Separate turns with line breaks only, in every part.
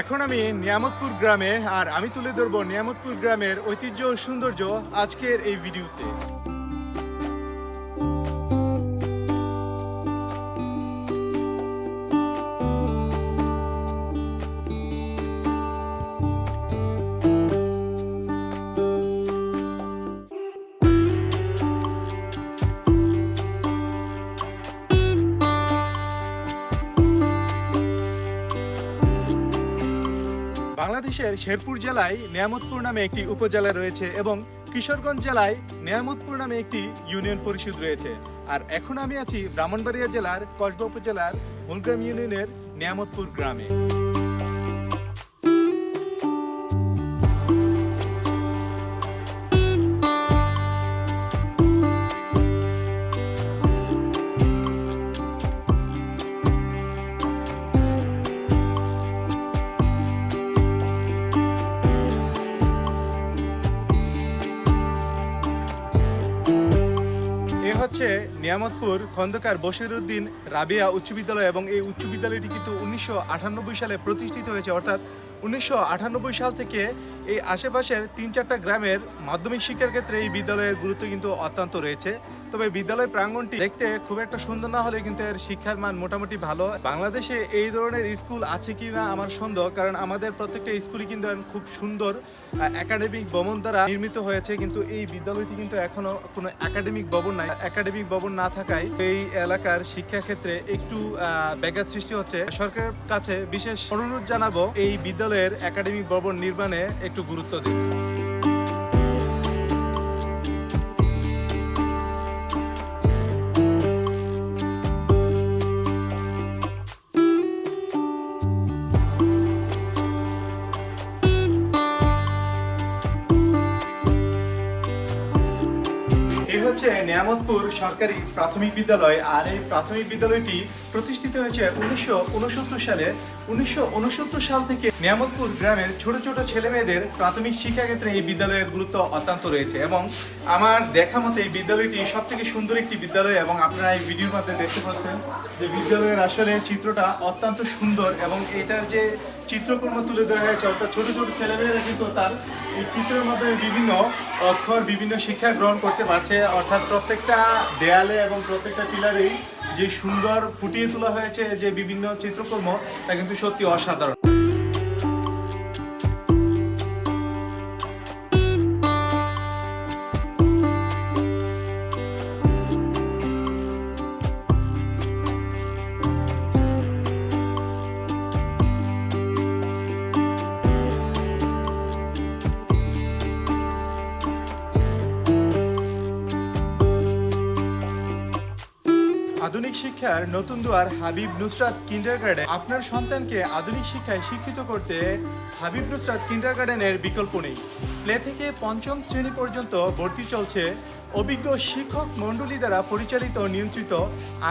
এখন আমি নিয়ামতপুর গ্রামে, আর আমি তুলে ধরবো নিয়ামতপুর গ্রামের ঐতিহ্য ও সৌন্দর্য আজকের এই ভিডিওতে। বাংলাদেশের শেরপুর জেলায় নিয়ামতপুর নামে একটি উপজেলা রয়েছে এবং কিশোরগঞ্জ জেলায় নিয়ামতপুর নামে একটি ইউনিয়ন পরিষদ রয়েছে। আর এখন আমি আছি ব্রাহ্মণবাড়িয়া জেলার কসবা উপজেলার মূলগ্রাম ইউনিয়নের নিয়ামতপুর গ্রামে। হচ্ছে নিয়ামতপুর খন্দকার বশিরউদ্দিন রাবিয়া উচ্চ বিদ্যালয় এবং এই উচ্চ বিদ্যালয়টি কিন্তু উনিশশো আটানব্বই সালে প্রতিষ্ঠিত হয়েছে। অর্থাৎ উনিশশো আটানব্বই সাল থেকে এই আশেপাশের তিন চারটা গ্রামের মাধ্যমিক শিক্ষার ক্ষেত্রে এই বিদ্যালয়ের গুরুত্ব কিন্তু অত্যন্ত রয়েছে। তবে বিদ্যালয় প্রাঙ্গণটি দেখতে খুব একটা সুন্দর না হলে কিন্তু এর শিক্ষার মান মোটামুটি ভালো। বাংলাদেশে এই ধরনের স্কুল আছে কি না আমার সন্দেহ, কারণ আমাদের প্রত্যেকটা স্কুলই কিন্তু খুব সুন্দর একাডেমিক ভবন দ্বারা নির্মিত হয়েছে। কিন্তু এই বিদ্যালয়টি কিন্তু এখনও কোনো একাডেমিক ভবন নাই। একাডেমিক ভবন না থাকায় এই এলাকার শিক্ষা ক্ষেত্রে একটু ব্যাঘাত সৃষ্টি হচ্ছে। সরকারের কাছে বিশেষ অনুরোধ জানাব, এই বিদ্যালয়ের একাডেমিক ভবন নির্মাণে একটু গুরুত্ব দিন এই হচ্ছে নিয়ামতপুর সরকারি প্রাথমিক বিদ্যালয়, আর এই প্রাথমিক বিদ্যালয়টি প্রতিষ্ঠিত হয়েছে উনিশশো উনসত্তর সালে। উনিশশো উনসত্তর সাল থেকে নিয়ামতপুর গ্রামের ছোট ছোট ছেলে মেয়েদের প্রাথমিক শিক্ষা ক্ষেত্রে এই বিদ্যালয়ের গুরুত্ব অত্যন্ত রয়েছে এবং আমার দেখা মতে এই বিদ্যালয়টি সব থেকে সুন্দর একটি বিদ্যালয় এবং আপনারা এই ভিডিওর মধ্যে দেখতে পাচ্ছেন যে বিদ্যালয়ের আসলে চিত্রটা অত্যন্ত সুন্দর এবং এটার যে চিত্রকর্ম তুলে ধরা হয়েছে। অর্থাৎ ছোট ছোট ছেলেমেয়েরা কিন্তু তার এই চিত্রের মাধ্যমে বিভিন্ন অক্ষর, বিভিন্ন শিক্ষা গ্রহণ করতে পারছে। অর্থাৎ প্রত্যেকটা দেয়ালে এবং প্রত্যেকটা পিলারেই যে সুন্দর ফুটিয়ে তোলা হয়েছে যে বিভিন্ন চিত্রকর্ম, তা কিন্তু সত্যি অসাধারণ। শিক্ষার নতুন দুয়ার হাবিব নুসরাত কিন্ডার গার্ডেন আপনার সন্তানকে আধুনিক শিক্ষায় শিক্ষিত করতে হাবিব নুসরাত কিন্ডার গার্ডেনের বিকল্প নেই। প্লে থেকে পঞ্চম শ্রেণি পর্যন্ত ভর্তি চলছে অভিজ্ঞ শিক্ষক মণ্ডলী দ্বারা পরিচালিত নিয়ন্ত্রিত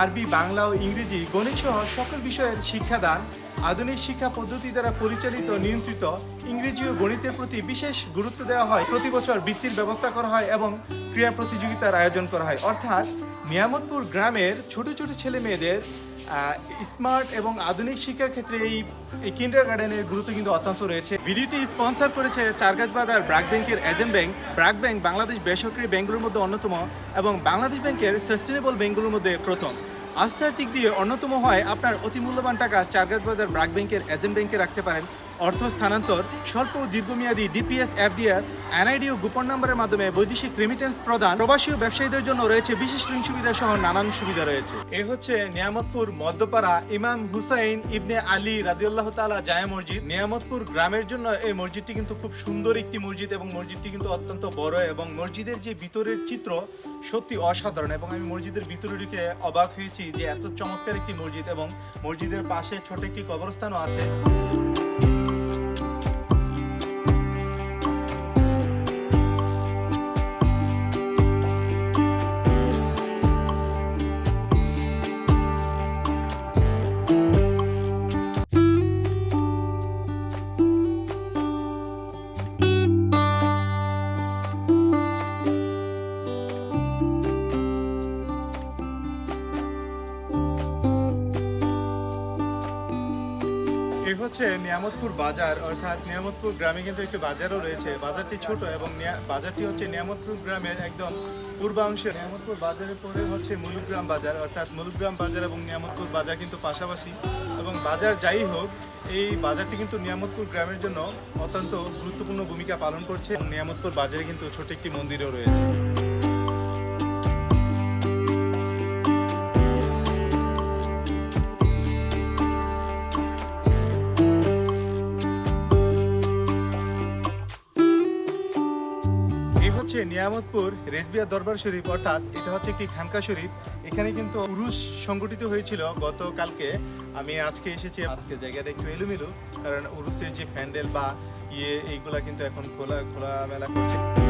আরবি, বাংলা ও ইংরেজি গণিত সহ সকল বিষয়ের শিক্ষাদান, আধুনিক শিক্ষা পদ্ধতি দ্বারা পরিচালিত নিয়ন্ত্রিত ইংরেজি ও গণিতের প্রতি বিশেষ গুরুত্ব দেওয়া হয়। প্রতি বছর বৃত্তির ব্যবস্থা করা হয় এবং ক্রীড়া প্রতিযোগিতার আয়োজন করা হয়। অর্থাৎ নিয়ামতপুর গ্রামের ছোট ছোট ছেলে মেয়েদের স্মার্ট এবং আধুনিক শিক্ষার ক্ষেত্রে এই এই কিন্ডার গার্ডেনের গুরুত্ব কিন্তু অত্যন্ত রয়েছে। ভিডিওটি স্পন্সর করেছে চারগাছ বাজার ব্র্যাক ব্যাংকের agent bank BRAC bank Bangladesh বেসরকারি ব্যাংকগুলোর মধ্যে অন্যতম এবং বাংলাদেশ ব্যাংকের সাস্টেনেবল ব্যাংকগুলোর মধ্যে প্রথম। আস্থার দিক দিয়ে অন্যতম হয় আপনার অতি মূল্যবান টাকা চারগাছ বাজার ব্র্যাক ব্যাংকের এজেন্ট ব্যাংকে রাখতে পারেন। অর্থ স্থানান্তর, স্বল্প ও দীর্ঘমেয়াদী ডিপিএস এফডিআর এনআইডি ও গোপন নম্বরের মাধ্যমে বৈদেশিক রেমিটেন্স প্রদান। প্রবাসী ব্যবসায়ীদের জন্য রয়েছে বিশেষ ঋণ সুবিধা সহ নানান সুবিধা রয়েছে। এ হচ্ছে নিয়ামতপুর, মধ্যপাড়া, ইমাম হুসাইন ইবনে আলী রাদিউল্লাহ তাআলা জায়া মসজিদ। নিয়ামতপুর গ্রামের জন্য এই মসজিদটি কিন্তু খুব সুন্দর একটি মসজিদ এবং মসজিদটি কিন্তু অত্যন্ত বড় এবং মসজিদের যে ভিতরের চিত্র সত্যি অসাধারণ এবং আমি মসজিদের ভিতরে ঢুকে অবাক হয়েছি যে এত চমৎকার একটি মসজিদ এবং মসজিদের পাশে ছোট একটি কবরস্থানও আছে। হচ্ছে নিয়ামতপুর বাজার, অর্থাৎ নিয়ামতপুর গ্রামে কিন্তু একটি বাজারও রয়েছে। বাজারটি ছোট এবং বাজারটি হচ্ছে নিয়ামতপুর গ্রামের একদম পূর্বাংশে। নিয়ামতপুর বাজারের পরে হচ্ছে মুলুগ্রাম বাজার, অর্থাৎ মুলুগ্রাম বাজার এবং নিয়ামতপুর বাজার কিন্তু পাশাপাশি। এবং বাজার যাই হোক, এই বাজারটি কিন্তু নিয়ামতপুর গ্রামের জন্য অত্যন্ত গুরুত্বপূর্ণ ভূমিকা পালন করছে। এবং নিয়ামতপুর বাজারে কিন্তু ছোট একটি মন্দিরও রয়েছে। নিয়ামতপুর রেজবিয়া দরবার শরীফ, অর্থাৎ এটা হচ্ছে একটি খানকা শরীফ। এখানে কিন্তু উরুস সংগঠিত হয়েছিল গতকালকে। আমি আজকে এসেছি, আজকে জায়গাটা একটু এলুমিলু, কারণ উরুসের যে প্যান্ডেল বা ইয়ে এইগুলা কিন্তু এখন খোলা খোলা মেলা করছে।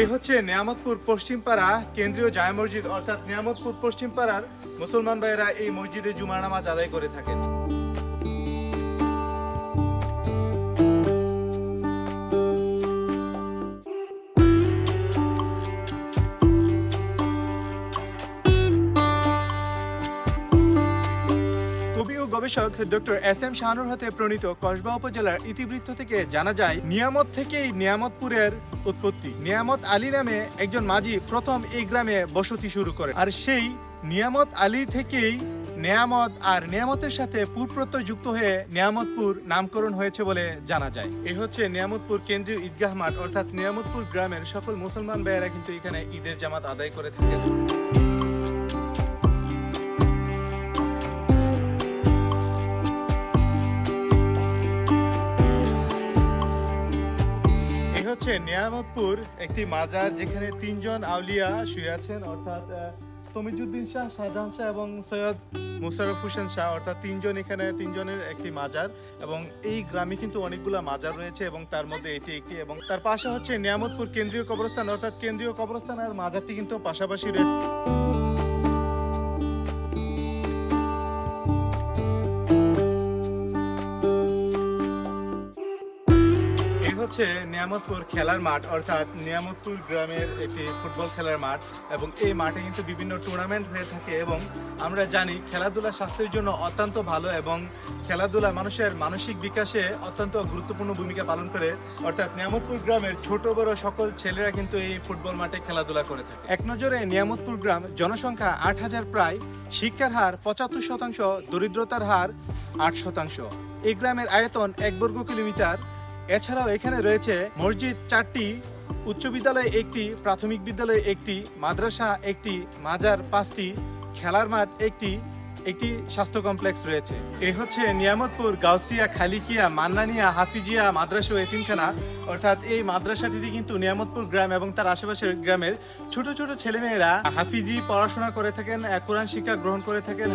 এই হচ্ছে নিয়ামতপুর পশ্চিম পশ্চিমপাড়া কেন্দ্রীয় জায় মসজিদ, অর্থাৎ নিয়ামতপুর পশ্চিম পশ্চিমপাড়ার মুসলমান ভাইয়েরা এই মসজিদে জুমার নামাজ আদায় করে থাকেন। গবেষক ডক্টর এস এম শাহানুর হাতে প্রণীত কসবা উপজেলার ইতিবৃত্ত থেকে জানা যায়, নিয়ামত থেকেই নিয়ামতপুরের উৎপত্তি। নিয়ামত আলী নামে একজন মাঝি প্রথম এই গ্রামে বসতি শুরু করে আর সেই নিয়ামত আলী থেকেই নেয়ামত আর নিয়ামতের সাথে পুরপ্রত্যয় যুক্ত হয়ে নিয়ামতপুর নামকরণ হয়েছে বলে জানা যায়। এ হচ্ছে নিয়ামতপুর কেন্দ্রীয় ঈদগাহ মাঠ, অর্থাৎ নিয়ামতপুর গ্রামের সকল মুসলমান ভাইয়েরা কিন্তু এখানে ঈদের জামাত আদায় করে থাকেন। হচ্ছে নিয়ামতপুর, একটি মাজার যেখানে তিনজন আউলিয়া শুয়ে আছেন, অর্থাৎ তমিজুদ্দিন শাহ, শাহজাহান শাহ এবং সৈয়দ মুশারফ হোসেন শাহ, অর্থাৎ তিনজন এখানে, তিনজনের একটি মাজার এবং এই গ্রামে কিন্তু অনেকগুলো মাজার রয়েছে এবং তার মধ্যে এটি একটি এবং তার পাশে হচ্ছে নিয়ামতপুর কেন্দ্রীয় কবরস্থান, অর্থাৎ কেন্দ্রীয় কবরস্থান আর মাজারটি কিন্তু পাশাপাশি রয়েছে। হচ্ছে নিয়ামতপুর খেলার মাঠ, অর্থাৎ নিয়ামতপুর গ্রামের একটি ফুটবল খেলার মাঠ এবং এই মাঠে কিন্তু বিভিন্ন টুর্নামেন্ট হয়ে থাকে এবং আমরা জানি খেলাধুলা স্বাস্থ্যের জন্য অত্যন্ত ভালো এবং খেলাধুলা মানুষের মানসিক বিকাশে অত্যন্ত গুরুত্বপূর্ণ ভূমিকা পালন করে। অর্থাৎ নিয়ামতপুর গ্রামের ছোট বড় সকল ছেলেরা কিন্তু এই ফুটবল মাঠে খেলাধুলা করে থাকে। এক নজরে নিয়ামতপুর গ্রাম জনসংখ্যা আট হাজার প্রায়, শিক্ষার হার পঁচাত্তর শতাংশ, দরিদ্রতার হার আট শতাংশ। এই গ্রামের আয়তন এক বর্গ কিলোমিটার। এছাড়াও এখানে রয়েছে মসজিদ চারটি, উচ্চ বিদ্যালয় একটি, প্রাথমিক বিদ্যালয় একটি, মাদ্রাসা একটি, মাজার পাঁচটি, খেলার মাঠ একটি একটি স্বাস্থ্য কমপ্লেক্স রয়েছে। এই হচ্ছে নিয়ামতপুর, গাউসিয়া, খালিকিয়া, মান্নানিয়া, হাফিজিয়া, মাদ্রাসা ও এতিমখানা। অর্থাৎ এই মাদ্রাসাটিতে কিন্তু নিয়ামতপুর গ্রাম এবং তার আশেপাশের গ্রামের ছোট ছোট ছেলেমেয়েরা হাফিজি পড়াশোনা করে থাকেন কোরআন শিক্ষা গ্রহণ করে থাকেন।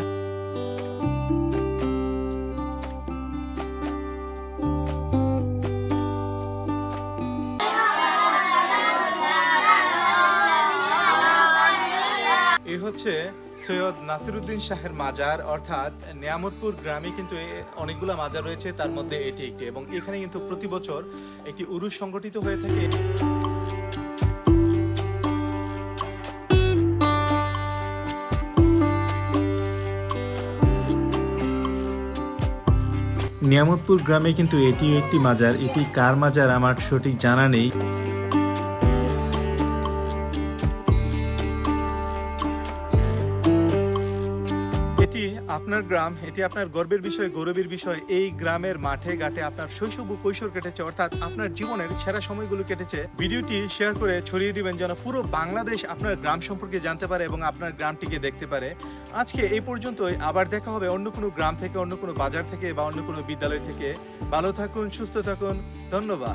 হচ্ছে সৈয়দ নাসিরুদ্দিন শাহের মাজার, অর্থাৎ নিয়ামতপুর গ্রামে কিন্তু অনেকগুলো মাজার রয়েছে, তার মধ্যে এটি একটি এবং এখানে কিন্তু প্রতি বছর একটি উরুস সংগঠিত হয়ে থাকে। নিয়ামতপুর গ্রামে কিন্তু এটিও একটি মাজার। এটি কার মাজার আমার সঠিক জানা নেই। আপনার গ্রাম, এটি আপনার গর্বের বিষয়, গৌরবের বিষয়। এই গ্রামের মাঠে, ঘাটে আপনার শৈশব ও কৈশোর কেটেছে, অর্থাৎ আপনার জীবনের সেরা সময়গুলো কেটেছে। ভিডিওটি শেয়ার করে ছড়িয়ে দিবেন যেন পুরো বাংলাদেশ আপনার গ্রাম সম্পর্কে জানতে পারে এবং আপনার গ্রামটিকে দেখতে পারে। আজকে এই পর্যন্তই, আবার দেখা হবে অন্য কোনো গ্রাম থেকে, অন্য কোনো বাজার থেকে বা অন্য কোনো বিদ্যালয় থেকে। ভালো থাকুন, সুস্থ থাকুন, ধন্যবাদ।